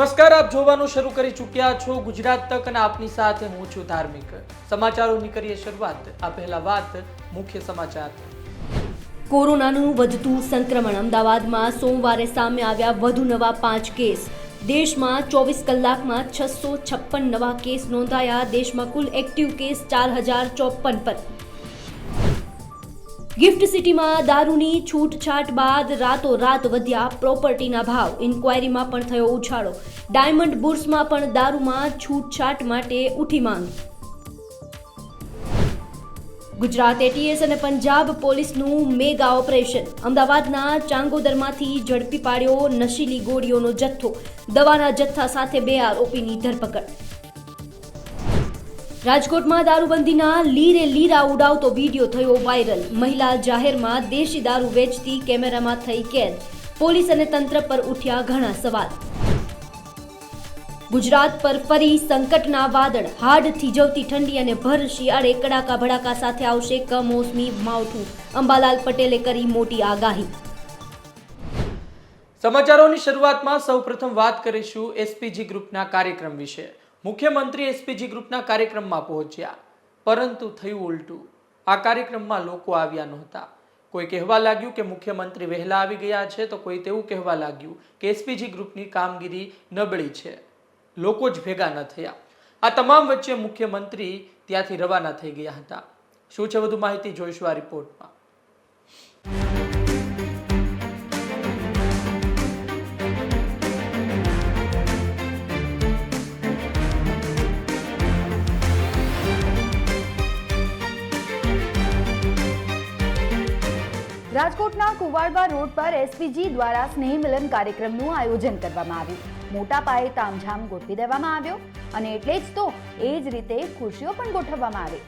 નમસ્કાર, આપ જોવાનું શરૂ કરી ચૂક્યા છો ગુજરાત તક અને આપની સાથે હું છું ધાર્મિક. સમાચારોની કરીએ શરૂઆત. આ પહેલા વાત મુખ્ય સમાચાર. કોરોનાનું વધતું સંક્રમણ અમદાવાદમાં સોમવારે સામે આવ્યા વધુ નવા પાંચ કેસ. દેશમાં ચોવીસ કલાકમાં છસો છપ્પન નવા કેસ નોંધાયા. દેશમાં કુલ એક્ટિવ કેસ ચાર હજાર ચોપન પર. ગિફ્ટ સિટીમાં દારૂની છૂટછાટ બાદ રાતોરાત વધ્યા પ્રોપર્ટીના ભાવ. ઇન્ક્વાયરીમાં પણ થયો ઉછાળો. ડાયમંડ બુર્સમાં પણ દારૂમાં છૂટછાટ માટે ઉઠી માંગ. ગુજરાત એટીએસ અને પંજાબ પોલીસનું મેગા ઓપરેશન. અમદાવાદના ચાંગોદરમાંથી ઝડપી પાડ્યો નશીલી ગોળીઓનો જથ્થો. દવાના જથ્થા સાથે બે આરોપીની ધરપકડ. રાજકોટમાં દારૂબંધીના લીરે લીરા ઉડાવતો વીડિયો થયો વાયરલ. મહિલા જાહેરમાં દેશી દારૂ વેચતી કેમેરામાં થઈ કેદ. પોલીસ અને તંત્ર પર ઉઠ્યા ઘણા સવાલ. ગુજરાત પર ફરી સંકટના વાદળ. હાડ થીજવતી ઠંડી અને ભર શિયાળે કડાકા ભડાકા સાથે આવશે કમોસમી માવઠું. અંબાલાલ પટેલે કરી મોટી આગાહી. સમાચારોની શરૂઆતમાં સૌપ્રથમ વાત કરીશું એસપીજી ગ્રુપના કાર્યક્રમ વિશે. મુખ્યમંત્રી એસપીજી ગ્રુપના કાર્યક્રમમાં પહોંચ્યા. પરંતુ થયું ઉલટું. આ કાર્યક્રમમાં લોકો આવ્યા નહોતા. કોઈ કહેવા લાગ્યું કે મુખ્યમંત્રી વહેલા આવી ગયા છે તો કોઈ તેવું કહેવા લાગ્યું કે એસપીજી ગ્રુપની કામગીરી નબળી છે. લોકો જ ભેગા ન થયા. આ તમામ વચ્ચે મુખ્યમંત્રી ત્યાંથી રવાના થઈ ગયા હતા. શું છે વધુ માહિતી? જોઈશું આ રિપોર્ટમાં. રાજકોટના કુવાડવા રોડ પર એસપીજી દ્વારા સ્નેહ મિલન કાર્યક્રમનું આયોજન કરવામાં આવ્યું. મોટા પાયે તામઝામ ગોઠવી દેવામાં આવ્યો અને એટલે જ તો એ જ રીતે ખુરશીઓ પણ ગોઠવવામાં આવી.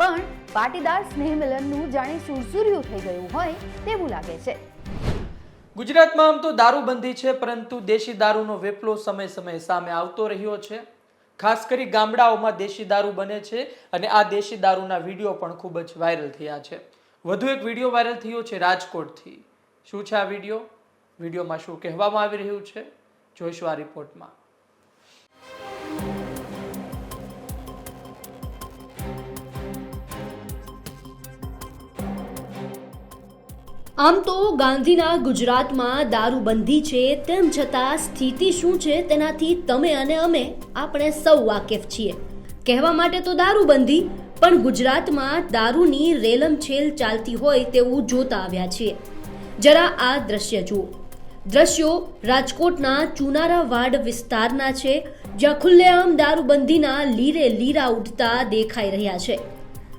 પણ પાટીદાર સ્નેહ મિલનનું જાણે સુરસુર્યું થઈ ગયું હોય તેવું લાગે છે. ગુજરાતમાં આમ તો દારૂબંધી છે, પરંતુ દેશી દારૂનો વેપલો સમય સમય સામે આવતો રહ્યો છે. ખાસ કરી ગામડાઓમાં દેશી દારૂ બને છે અને આ દેશી દારૂના વીડિયો પણ ખૂબ જ વાયરલ થયા છે. વધુ એક વીડિયો વાયરલ થયો છે રાજકોટથી. શું છે આ વીડિયો વિડીયોમાં શું કહેવામાં આવી રહ્યું છે? જોઈશું આ રિપોર્ટમાં આમ તો ગાંધીના ગુજરાતમાં દારૂબંધી છે તેમ છતાં સ્થિતિ શું છે તેનાથી તમે અને અમે આપણે સૌ વાકેફ છીએ. કહેવા માટે તો દારૂબંધી પણ ગુજરાતમાં દારૂની રેલમછેલ ચાલતી હોય તેવું જોતા આવ્યા છીએ જરા આ દ્રશ્ય જુઓ. દ્રશ્યો રાજકોટના ચુનારાવાડ વિસ્તારના છે, જ્યાં ખુલ્લેઆમ દારૂબંધીના લીરે લીરા ઉડતા દેખાઈ રહ્યા છે.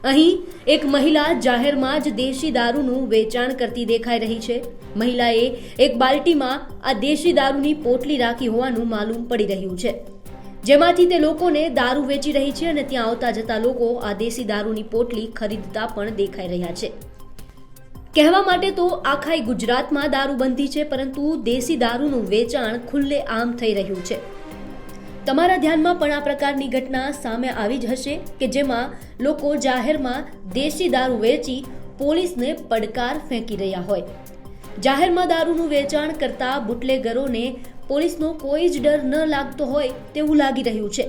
અહીં એક મહિલા જાહેરમાં જ દેશી દારૂનું વેચાણ કરતી દેખાઈ રહી છે. મહિલાએ એક બાલ્ટીમાં આ દેશી દારૂની પોટલી રાખી હોવાનું માલુમ પડી રહ્યું છે. જેમાંથી તે લોકોને દારૂ વેચી રહી છે અને ત્યાં આવતા જતા લોકો આ દેશી દારૂની પોટલી ખરીદતા પણ દેખાઈ રહ્યા છે. કહેવા માટે તો આખાય ગુજરાતમાં દારૂબંધી છે, પરંતુ દેશી દારૂનું વેચાણ ખુલ્લે આમ થઈ રહ્યું છે. તમારા ધ્યાનમાં પણ આ પ્રકારની ઘટના સામે આવી જ હશે કે જેમાં લોકો જાહેરમાં દેશી દારૂ વેચી પોલીસને પડકાર ફેંકી રહ્યા હોય. જાહેરમાં દારૂનું વેચાણ કરતા બુટલેગરોને પોલીસનો કોઈ જ ડર ન લાગતો હોય તેવું લાગી રહ્યું છે.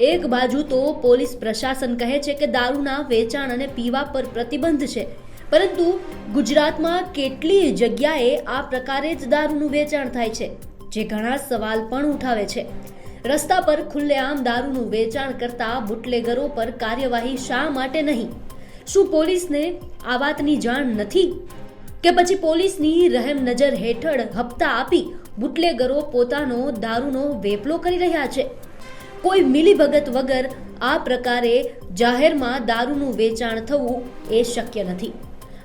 એક બાજુ તો પોલીસ પ્રશાસન કહે છે કે દારૂના વેચાણ અને પીવા પર પ્રતિબંધ છે. પરંતુ ગુજરાતમાં કેટલી જગ્યાએ આ પ્રકારે જ દારૂનું વેચાણ થાય છે, જે ઘણા સવાલ પણ ઉઠાવે છે. રસ્તા પર ખુલ્લેઆમ દારૂનું વેચાણ કરતા બુટલેગરો પર કાર્યવાહી શા માટે નહીં? શું પોલીસને આ વાતની જાણ નથી? કે પછી પોલીસની રહેમ નજર હેઠળ હપ્તા આપી બુટલેગરો પોતાનો દારૂનો વેપલો કરી રહ્યા છે. કોઈ મિલીભગત વગર આ પ્રકારે જાહેરમાં દારૂનું વેચાણ થવું એ શક્ય નથી.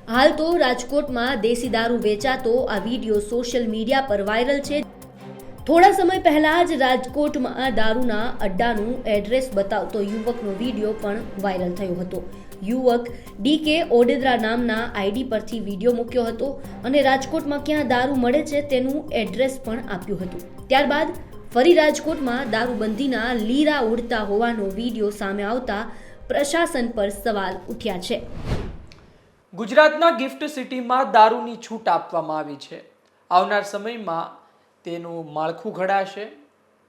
હાલ તો રાજકોટમાં દેશી દારૂ વેચાતો આ વીડિયો સોશિયલ મીડિયા પર વાયરલ છે. થોડા સમય પહેલા જ રાજકોટમાં દારૂના અડ્ડાનું એડ્રેસ બતાવતો યુવકનો વીડિયો પણ વાયરલ થયો હતો. યુવક ડીકે ઓડેદરા નામના આઈડી પરથી વીડિયો મૂક્યો હતો અને રાજકોટમાં ક્યાં દારૂ મળે છે તેનું એડ્રેસ પણ આપ્યું હતું. ત્યારબાદ ફરી રાજકોટમાં દારૂબંધીના લીરા ઉડતા હોવાનો વીડિયો સામે આવતા પ્રશાસન પર સવાલ ઉઠ્યા છે. ગુજરાતના ગિફ્ટ સિટીમાં દારૂની છૂટ આપવામાં આવી છે. આવનાર સમયમાં તેનું માળખું ઘડાશે,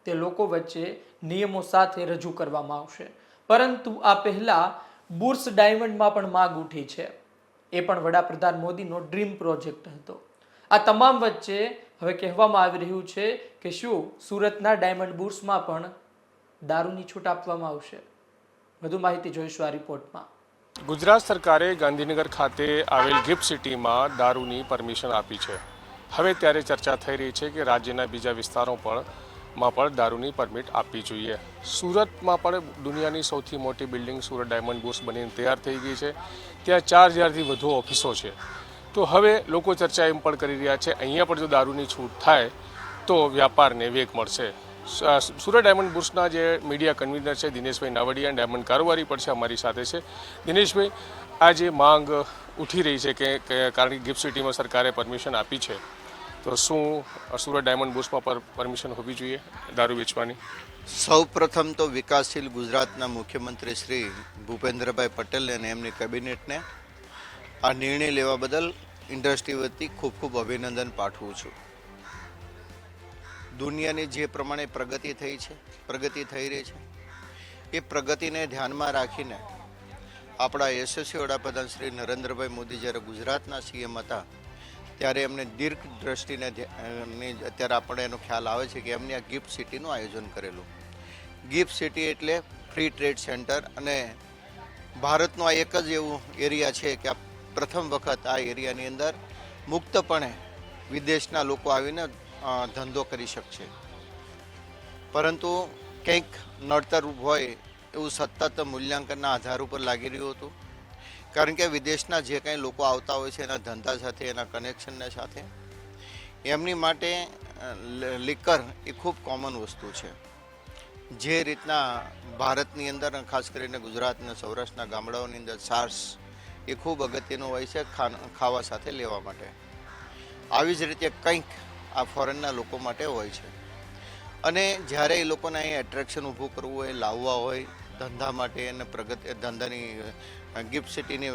તે લોકો વચ્ચે નિયમો સાથે રજૂ કરવામાં આવશે. પરંતુ આ પહેલા બુર્સ ડાયમંડમાં પણ માગ ઉઠી છે. એ પણ વડાપ્રધાન મોદીનો ડ્રીમ પ્રોજેક્ટ હતો. આ તમામ વચ્ચે હવે કહેવામાં આવી રહ્યું છે કે શું સુરતના ડાયમંડ બુર્સમાં પણ દારૂની છૂટ આપવામાં આવશે. વધુ માહિતી જોઈશું આ રિપોર્ટમાં. ગુજરાત સરકારે ગાંધીનગર ખાતે આવેલ ગિફ્ટ સિટીમાં દારૂની પરમિશન આપી છે. હવે ત્યારે ચર્ચા થઈ રહી છે કે રાજ્યના બીજા વિસ્તારો પણ માં પણ દારૂની પરમિટ આપવી જોઈએ. સુરતમાં પણ દુનિયાની સૌથી મોટી બિલ્ડિંગ સુરત ડાયમંડ બુર્સ બનીને તૈયાર થઈ ગઈ છે. ત્યાં ચાર હજારથી વધુ ઓફિસો છે. તો હવે લોકો ચર્ચા એમ પણ કરી રહ્યા છે, અહીંયા પણ જો દારૂની છૂટ થાય તો વ્યાપારને વેગ મળશે. સુરત ડાયમંડ બુર્સના જે મીડિયા કન્વીનર છે દિનેશભાઈ નાવડિયા, ડાયમંડ કારોબારી પણ છે અમારી સાથે છે. દિનેશભાઈ, આ જે માંગ ઉઠી રહી છે કે કારણ કે ગિફ્ટ સિટીમાં સરકારે પરમિશન આપી છે તો શું સુરત ડાયમંડ બુસમાં પર પરમિશન હોવી જોઈએ દારૂ વેચવાની? સૌ પ્રથમ તો વિકાસશીલ ગુજરાતના મુખ્યમંત્રી શ્રી ભૂપેન્દ્રભાઈ પટેલ અને એમની કેબિનેટને આ નિર્ણય લેવા બદલ ઇન્ડસ્ટ્રી વતી ખૂબ ખૂબ અભિનંદન પાઠવું છું. દુનિયાની જે પ્રમાણે પ્રગતિ થઈ છે, પ્રગતિ થઈ રહી છે, એ પ્રગતિને ધ્યાનમાં રાખીને આપણા યશસ્વી વડાપ્રધાન શ્રી નરેન્દ્રભાઈ મોદી જ્યારે ગુજરાતના સીએમ હતા ત્યારે એમને દીર્ઘ દ્રષ્ટિને અત્યારે આપણે એનો ખ્યાલ આવે છે કે એમની આ ગિફ્ટ સિટીનું આયોજન કરેલું. ગિફ્ટ સિટી એટલે ફ્રી ટ્રેડ સેન્ટર અને ભારતનું આ એક જ એવું એરિયા છે કે આ પ્રથમ વખત આ એરિયાની અંદર મુક્તપણે વિદેશના લોકો આવીને ધંધો કરી શકશે. પરંતુ કંઈક નડતરરૂપ હોય એવું સતત મૂલ્યાંકનના આધાર ઉપર લાગી રહ્યું હતું. કારણ કે વિદેશના જે કંઈ લોકો આવતા હોય છે, એના ધંધા સાથે, એના કનેક્શનને સાથે, એમની માટે લિકર એ ખૂબ કોમન વસ્તુ છે. જે રીતના ભારતની અંદર ખાસ કરીને ગુજરાતના સૌરાષ્ટ્રના ગામડાઓની અંદર સાર્સ એ ખૂબ અગત્યનું હોય છે ખાવા સાથે લેવા માટે. આવી જ રીતે કંઈક આ ફોરેનના લોકો માટે હોય છે. અને જ્યારે એ લોકોને અહીં એટ્રેક્શન ઊભું કરવું હોય, લાવવા હોય, ધંધા માટે અને પ્રગતિ, ધંધાની ગિફ્ટ સિટીની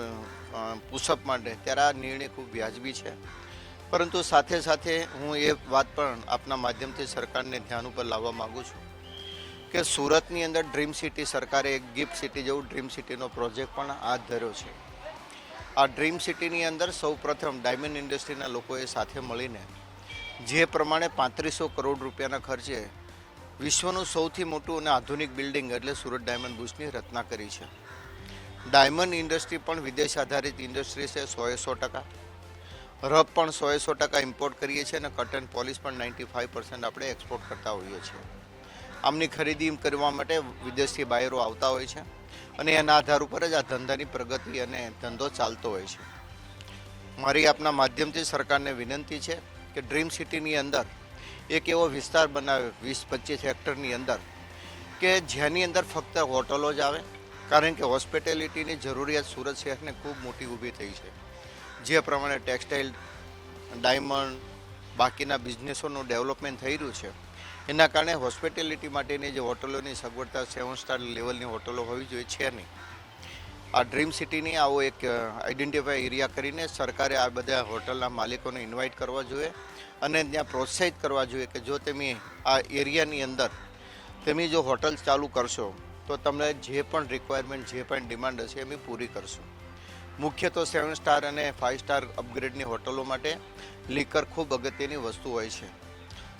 પુષઅપ માટે. ત્યારે આ નિર્ણય ખૂબ વ્યાજબી છે. પરંતુ સાથે સાથે હું એ વાત પણ આપના માધ્યમથી સરકારને ધ્યાન ઉપર લાવવા માગું છું કે સુરતની અંદર ડ્રીમ સિટી સરકારે એક ગિફ્ટ સિટી જેવું ડ્રીમ સિટીનો પ્રોજેક્ટ પણ હાથ ધર્યો છે. આ ડ્રીમ સિટીની અંદર સૌ પ્રથમ ડાયમંડ ઇન્ડસ્ટ્રીના લોકોએ સાથે મળીને જે પ્રમાણે પાંત્રીસો કરોડ રૂપિયાના ખર્ચે વિશ્વનું સૌથી મોટું અને આધુનિક બિલ્ડિંગ એટલે સુરત ડાયમંડ બુશની રચના કરી છે. ડાયમંડ ઇન્ડસ્ટ્રી પણ વિદેશ આધારિત ઇન્ડસ્ટ્રી છે, સોએ સો ટકા. રફ પણ સોએ સો ટકા ઇમ્પોર્ટ કરીએ છીએ અને કટન પોલિશ પણ નાઇન્ટી ફાઇવ પર્સન્ટ આપણે એક્સપોર્ટ કરતા હોઈએ છીએ. આમની ખરીદી કરવા માટે વિદેશથી બાયરો આવતા હોય છે અને એના આધાર ઉપર જ આ ધંધાની પ્રગતિ અને ધંધો ચાલતો હોય છે. મારી આપના માધ્યમથી સરકારને વિનંતી છે કે ડ્રીમ સિટીની અંદર એક એવો વિસ્તાર બનાવે, વીસ પચીસ હેક્ટરની અંદર, કે જેની અંદર ફક્ત હોટલો જ આવે કારણ કે હોસ્પિટેલિટીની જરૂરિયાત સુરત શહેરને ખૂબ મોટી ઊભી થઈ છે. જે પ્રમાણે ટેક્સટાઇલ, ડાયમંડ, બાકીના બિઝનેસોનું ડેવલપમેન્ટ થઈ રહ્યું છે. એના કારણે હોસ્પિટેલિટી માટેની જે હોટલોની સગવડતા સેવન સ્ટાર લેવલની હોટલો હોવી જોઈએ, છે નહીં. આ ડ્રીમ સિટીની આવો એક આઈડેન્ટિફાઈ એરિયા કરીને સરકારે આ બધા હોટલના માલિકોને ઇન્વાઇટ કરવા જોઈએ અને ત્યાં પ્રોત્સાહિત કરવા જોઈએ કે જો તમે આ એરિયાની અંદર તમે જો હોટલ ચાલુ કરશો તો તમને જે પણ રિક્વાયરમેન્ટ જે પણ ડિમાન્ડ હશે અમે પૂરી કરશું. મુખ્ય તો સેવન સ્ટાર અને ફાઇવ સ્ટાર અપગ્રેડની હોટલો માટે લીકર ખૂબ અગત્યની વસ્તુ હોય છે.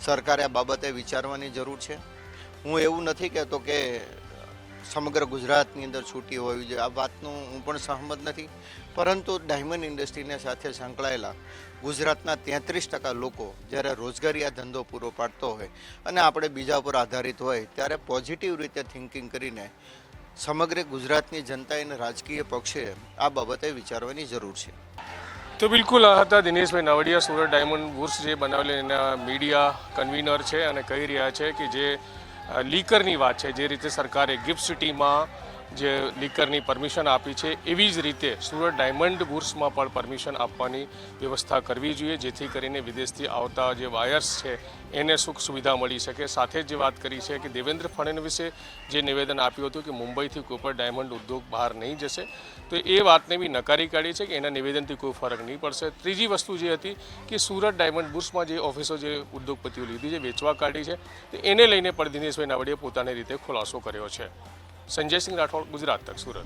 સરકારે આ બાબતે વિચારવાની જરૂર છે. હું એવું નથી કહેતો કે સમગ્ર ગુજરાતની અંદર છૂટી હોવી જોઈએ. આ વાતનું હું પણ સહમત નથી. પરંતુ ડાયમંડ ઇન્ડસ્ટ્રીને સાથે સંકળાયેલા ગુજરાતના તેત્રીસ ટકા લોકો જ્યારે રોજગારી આ ધંધો પૂરો પાડતો હોય અને આપણે બીજા ઉપર આધારિત હોય ત્યારે પોઝિટિવ રીતે થિંકિંગ કરીને સમગ્ર ગુજરાતની જનતા અને રાજકીય પક્ષે આ બાબતે વિચારવાની જરૂર છે. તો બિલકુલ, આ હતા દિનેશભાઈ નાવડિયા, સુરત ડાયમંડ બુર્સ જે બનાવેલી એના મીડિયા કન્વીનર છે અને કહી રહ્યા છે કે જે લીકરની વાત છે, જે રીતે સરકારે ગિફ્ટ સિટીમાં જે લીકરની પરમિશન આપી છે, એવી જ રીતે સુરત ડાયમંડ બુર્સમાં પણ પરમિશન આપવાની વ્યવસ્થા કરવી જોઈએ, જેથી કરીને વિદેશથી આવતા જે વાયર્સ છે, એને સુખ સુવિધા મળી શકે. સાથે જ જે વાત કરી છે કે દેવેન્દ્ર ફડણવીસે જે નિવેદન આપ્યું હતું કે મુંબઈથી કોઈ પણ ડાયમંડ ઉદ્યોગ બહાર નહીં જશે, તો એ વાતને બી નકારી કાઢી છે કે એના નિવેદનથી કોઈ ફરક નહીં પડશે. ત્રીજી વસ્તુ જે હતી કે સુરત ડાયમંડ બુર્સમાં જે ઓફિસો જે ઉદ્યોગપતિઓ લીધી છે, વેચવા કાઢી છે, તો એને લઈને પણ દિનેશભાઈ નાવડીએ પોતાની રીતે ખુલાસો કર્યો છે. સંજયસિંહ રાઠોડ, ગુજરાત તક, સુરત.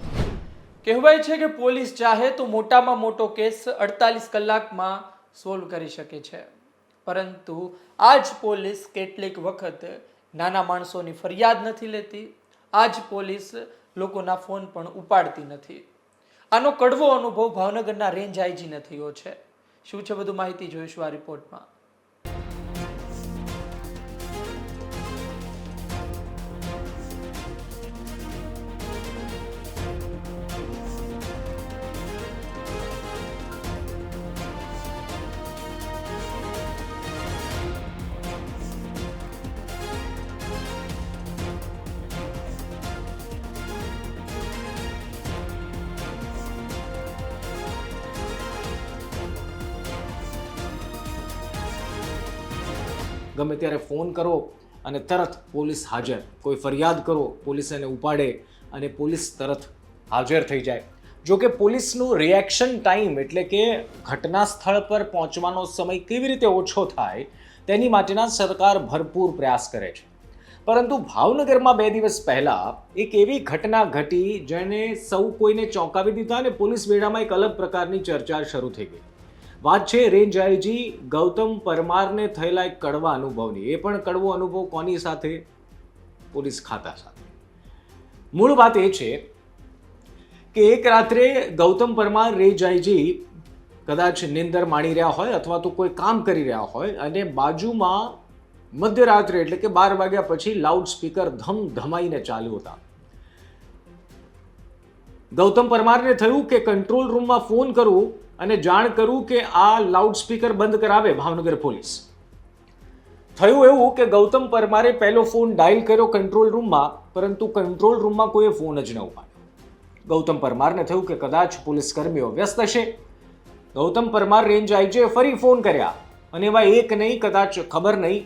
કહેવાય છે કે પોલીસ ચાહે તો મોટામાં મોટો કેસ અડતાલીસ કલાકમાં સોલ્વ કરી શકે છે. પરંતુ આ જ પોલીસ કેટલીક વખત નાના માણસોની ફરિયાદ નથી લેતી. આ જ પોલીસ લોકોના ફોન પણ ઉપાડતી નથી. આનો કડવો અનુભવ ભાવનગરના રેન્જ આઈજીને થયો છે. શું છે બધું માહિતી જોઈશું આ રિપોર્ટમાં? ગમે ત્યારે ફોન કરો અને તરત પોલીસ હાજર. કોઈ ફરિયાદ કરો, પોલીસ એને ઉપાડે અને પોલીસ તરત હાજર થઈ જાય. જો કે પોલીસનું રિએક્શન ટાઈમ એટલે કે ઘટના સ્થળ પર પહોંચવાનો સમય કેવી રીતે ઓછો થાય, તેની માટેના સરકાર ભરપૂર પ્રયાસ કરે છે. પરંતુ ભાવનગરમાં બે દિવસ પહેલાં એક એવી ઘટના ઘટી જેને સૌ કોઈને ચોંકાવી દીધા અને પોલીસ વેળામાં એક અલગ પ્રકારની ચર્ચા શરૂ થઈ ગઈ. વાત છે રેન્જ આઈજી ગૌતમ પરમારને થયેલા એક કડવા અનુભવની. એ પણ કડવો અનુભવ કોની સાથે? પોલીસ ખાતા સાથે. મૂળ વાત એ છે કે એક રાત્રે ગૌતમ પરમાર રેન્જ આઈજી કદાચ નિંદર માણી રહ્યા હોય અથવા તો કોઈ કામ કરી રહ્યા હોય અને બાજુમાં મધ્યરાત્રે એટલે કે બાર વાગ્યા પછી લાઉડ સ્પીકર ધમ ધમાઈને ચાલુ હતા. ગૌતમ પરમારને થયું કે કંટ્રોલ રૂમમાં ફોન કરું અને જાણ કરું કે આ લાઉડસ્પીકર બંધ કરાવે ભાવનગર પોલીસ. થયું એવું કે ગૌતમ પરમારે પહેલો ફોન ડાયલ કર્યો કંટ્રોલ રૂમમાં, પરંતુ કંટ્રોલ રૂમમાં કોઈએ ફોન જ ન ઉપાડ્યો. ગૌતમ પરમારને થયું કે કદાચ પોલીસ કર્મીઓ વ્યસ્ત હશે. ગૌતમ પરમાર રેન્જ આઈજીએ ફરી ફોન કર્યા, અને એવા એક નહીં, કદાચ ખબર નહીં.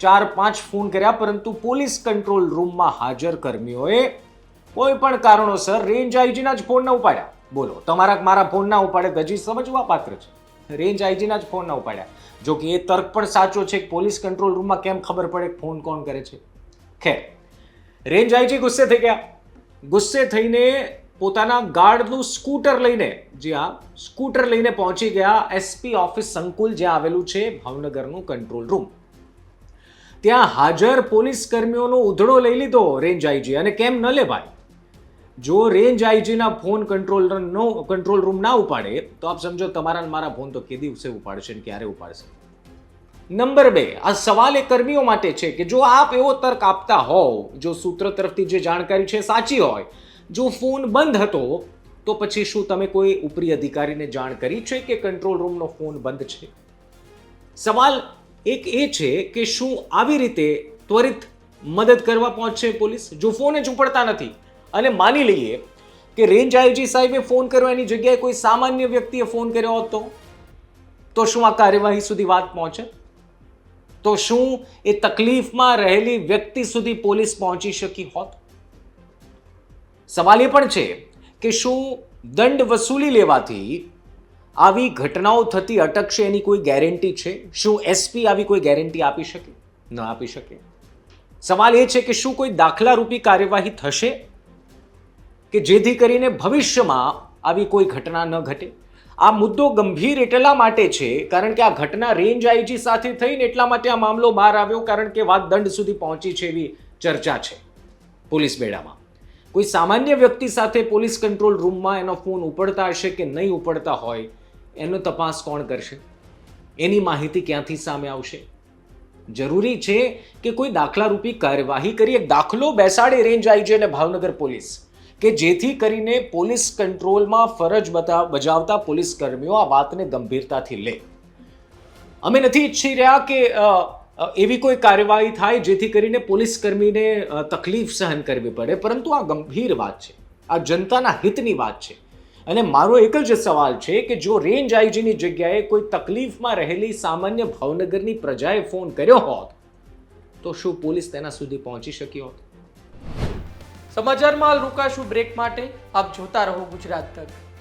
ચાર પાંચ ફોન કર્યા, પરંતુ પોલીસ કંટ્રોલ રૂમમાં હાજર કર્મીઓએ કોઈ પણ કારણોસર રેન્જ આઈજીના જ ફોન ન ઉપાડ્યા. બોલો, તમારા મારા ફોન ના ઉપાડે તો હજી સમજવા પાત્ર છે. રેન્જ આઈજીના જ ફોન ના ઉપાડ્યા. જો કે એ તર્ક પણ સાચો છે પોલીસ કંટ્રોલ રૂમમાં કેમ ખબર પડે ફોન કોણ કરે છે. ખેર, રેન્જ આઈજી ગુસ્સે થઈ ગયા. ગુસ્સે થઈને પોતાના ગાર્ડનું સ્કૂટર લઈને, જે આ સ્કૂટર લઈને પહોંચી ગયા એસપી ઓફિસ સંકુલ, જ્યાં આવેલું છે ભાવનગરનું કંટ્રોલ રૂમ. ત્યાં હાજર પોલીસ કર્મીઓનો ઉધડો લઈ લીધો રેન્જ આઈજી. અને કેમ ન લે ભાઈ? જો રેન્જ આઈજીના ફોન કંટ્રોલ નો કંટ્રોલ રૂમ ના ઉપાડે, તો આપ સમજો તમારા મારા ફોન તો કે દિવસે ઉપાડશે ને ક્યારે ઉપાડશે? નંબર બે, આ સવાલ એ કર્મીઓ માટે છે કે જો આપ એવો તર્ક આપતા હોવ, જો સૂત્ર તરફથી જે જાણકારી છે સાચી હોય, જો ફોન બંધ હતો, તો પછી શું તમે કોઈ ઉપરી અધિકારીને જાણ કરી છે કે કંટ્રોલ રૂમનો ફોન બંધ છે? સવાલ એક એ છે કે શું આવી રીતે ત્વરિત મદદ કરવા પહોંચશે પોલીસ? જો ફોન જ ઉપડતા નથી અને માની લઈએ કે રેન્જ આઈજી સાહેબે ફોન કર્યો, એની જગ્યાએ કોઈ સામાન્ય વ્યક્તિએ ફોન કર્યો હતો તો? શું આ કાર્યવાહી સુધી વાત પહોંચે? તો શું એ તકલીફમાં રહેલી વ્યક્તિ સુધી પોલીસ પહોંચી શકી હોત? સવાલ એ પણ છે કે શું દંડ વસૂલી લેવાથી આવી ઘટનાઓ થતી અટકશે એની કોઈ ગેરંટી છે? શું એસપી આવી કોઈ ગેરંટી આપી શકે? ન આપી શકે. સવાલ એ છે કે શું કોઈ દાખલારૂપી કાર્યવાહી થશે? કે જેથી કરીને ભવિષ્યમાં આવી કોઈ ઘટના ન ઘટે. આ મુદ્દો ગંભીર એટલા માટે છે, કારણ કે આ ઘટના રેન્જ આઈજી સાથે થઈને એટલા માટે આ મામલો બહાર આવ્યો, કારણ કે વાત દંડ સુધી પહોંચી છે એવી ચર્ચા છે પોલીસ બેડામાં. કોઈ સામાન્ય વ્યક્તિ સાથે પોલીસ કંટ્રોલ રૂમમાં એનો ફોન ઉપડતા હશે કે નહીં ઉપડતા હોય, એનો તપાસ કોણ કરશે? એની માહિતી ક્યાંથી સામે આવશે? જરૂરી છે કે કોઈ દાખલારૂપી કાર્યવાહી કરી, એક દાખલો બેસાડે રેન્જ આઈજી અને ભાવનગર પોલીસ. કે જેથી કરીને પોલીસ કંટ્રોલમાં ફરજ બતા, બજાવતા પોલીસ કર્મીઓ આ વાતને ગંભીરતાથી લે. અમે નથી ઈચ્છી રહ્યા કે એવી કોઈ કાર્યવાહી થાય જેથી કરીને પોલીસ કર્મીને તકલીફ સહન કરવી પડે. પરંતુ આ ગંભીર વાત છે. આ જનતાના હિતની વાત છે. અને મારો એક જ સવાલ છે કે જો રેન્જ આઈજીની જગ્યાએ કોઈ તકલીફમાં રહેલી સામાન્ય ભાવનગરની પ્રજાએ ફોન કર્યો હોત, તો શું પોલીસ તેના સુધી પહોંચી શકી હોત? સમાચારમાં હાલ રોકાશું બ્રેક માટે આપ જોતા રહો ગુજરાત તક.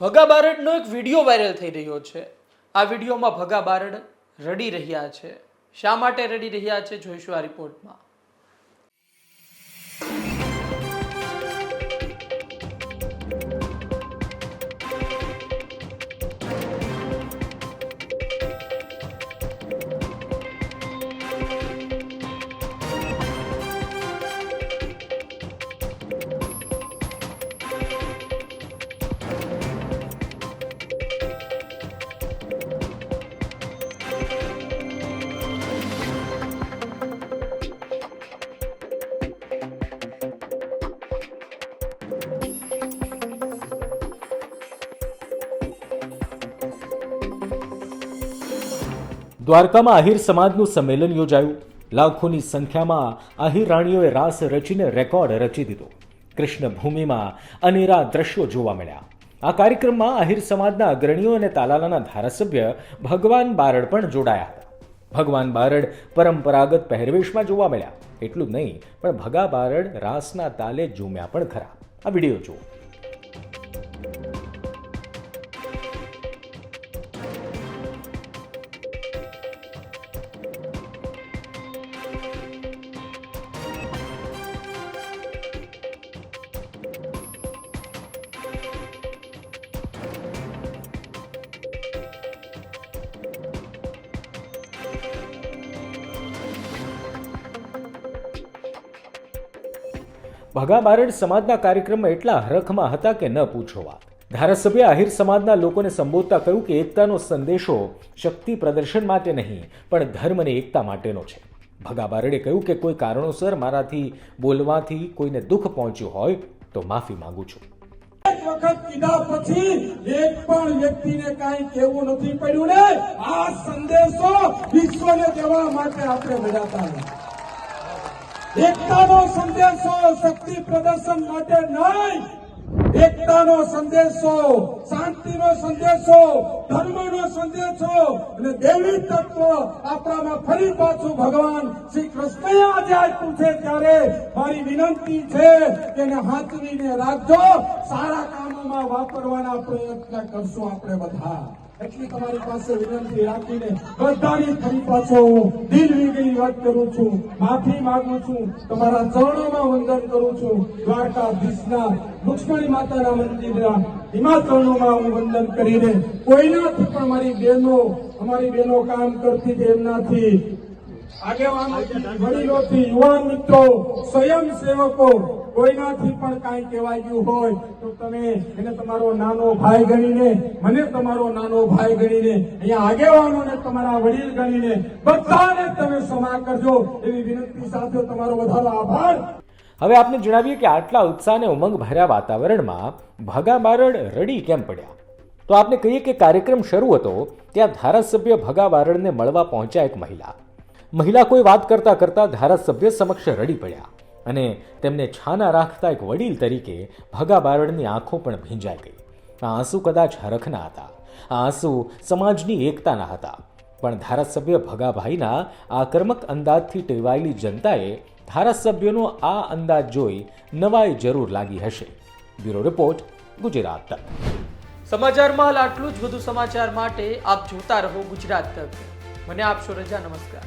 ભગા બારડનો એક વીડિયો વાયરલ થઈ રહ્યો છે. આ વિડીયોમાં ભગા બારડ રડી રહ્યા છે. શા માટે રડી રહ્યા છે? જોઈશું આ રિપોર્ટમાં. દ્વારકામાં આહિર સમાજનું સંમેલન યોજાયું. લાખોની સંખ્યામાં આહિર રાણીઓએ રાસ રચીને રેકોર્ડ રચી દીધો. કૃષ્ણભૂમિમાં અનેરા દ્રશ્યો જોવા મળ્યા. આ કાર્યક્રમમાં આહિર સમાજના અગ્રણીઓ અને તાલાલાના ધારાસભ્ય ભગવાન બારડ પણ જોડાયા હતા. ભગવાન બારડ પરંપરાગત પહેરવેશમાં જોવા મળ્યા. એટલું જ નહીં, પણ ભગા બારડ રાસના તાલે ઝૂમ્યા પણ ખરા. આ વીડિયો જુઓ. ભગા બારડ સમાજના કાર્યક્રમમાં એટલા હરખમાં હતા કે ન પૂછો વાત. ધારાસભ્ય આહિર સમાજના લોકોને સંબોધતા કહ્યું કે એકતાનો સંદેશો શક્તિ પ્રદર્શન માટે નહીં, પણ ધર્મ અને એકતા માટેનો છે. ભગા બારડે કહ્યું કે કોઈ કારણોસર મારાથી બોલવાથી કોઈને દુઃખ પહોંચ્યું હોય તો માફી માંગુ છું. એક વખત કીધા પછી એક પણ વ્યક્તિને કાંઈ કહેવું નથી પડ્યું ને, આ સંદેશો વિશ્વને દેવા માટે આપણે હતા. એકતાનો સંદેશો શક્તિ પ્રદર્શન માટે નહીં. એકતાનો સંદેશો, શાંતિનો સંદેશો, ધર્મનો સંદેશો અને દેવી તત્વ આપણામાં ફરી પાછું ભગવાન શ્રી કૃષ્ણએ આજે આપ્યું છે. ત્યારે મારી વિનંતી છે કે એને હાથવીને રાખજો. સારા કામોમાં વાપરવાના પ્રયત્ન કરશું આપણે બધા. એટલી તમારી પાસે વિનંતી રાખીને બધાની ફરી પાછો દિલ વીગળી વાત કરું છું, માફી માંગુ છું, તમારા ચરણોમાં વંદન કરું છું. દ્વારકાધીશના રુક્ષ્મણી માતાના મંદિરના હિમાચરણોમાં હું વંદન કરીને કોઈનાથી પણ મારી બહેનો અમારી બહેનો કામ કરતી હતી આગેવાનોથી વડીલોથી યુવાન મિત્રો, સ્વયંસેવકો, કોઈનાથી પણ કાંઈ કહેવાય ગયું હોય તો તમે એને તમારો નાનો ભાઈ ગણીને, મને તમારો નાનો ભાઈ ગણીને, અહીંયા આગેવાનોને તમારા વડીલ ગણીને બધાને તમે ક્ષમા કરજો એવી વિનંતી સાથે તમારો વધારો આભાર. હવે આપને જણાવીએ કે આટલા ઉત્સાહ અને ઉમંગ ભર્યા વાતાવરણમાં ભગા બારડ રડી કેમ પડ્યા? તો આપને કહીએ કે કાર્યક્રમ શરૂ હતો ત્યાં ધારાસભ્ય ભગા બારડને મળવા પહોંચ્યા એક મહિલા. મહિલા કોઈ વાત કરતા કરતા ધારાસભ્ય સમક્ષ રડી પડ્યા અને તેમને છાના રાખતા એક વડીલ તરીકે ભગા બારડની આંખો પણ ભીંજાઈ ગઈ. આ આંસુ કદાચ હરખના હતા. આ આંસુ સમાજની એકતાના હતા. પણ ધારાસભ્ય ભગાભાઈના આક્રમક અંદાજથી ટેવાયેલી જનતાએ ધારાસભ્યનો આ અંદાજ જોઈ નવાઈ જરૂર લાગી હશે. બ્યુરો રિપોર્ટ, ગુજરાત તક. સમાચારમાં હાલ આટલું જ. વધુ સમાચાર માટે આપ જોતા રહો ગુજરાત તક. મને આપશો રજા, નમસ્કાર.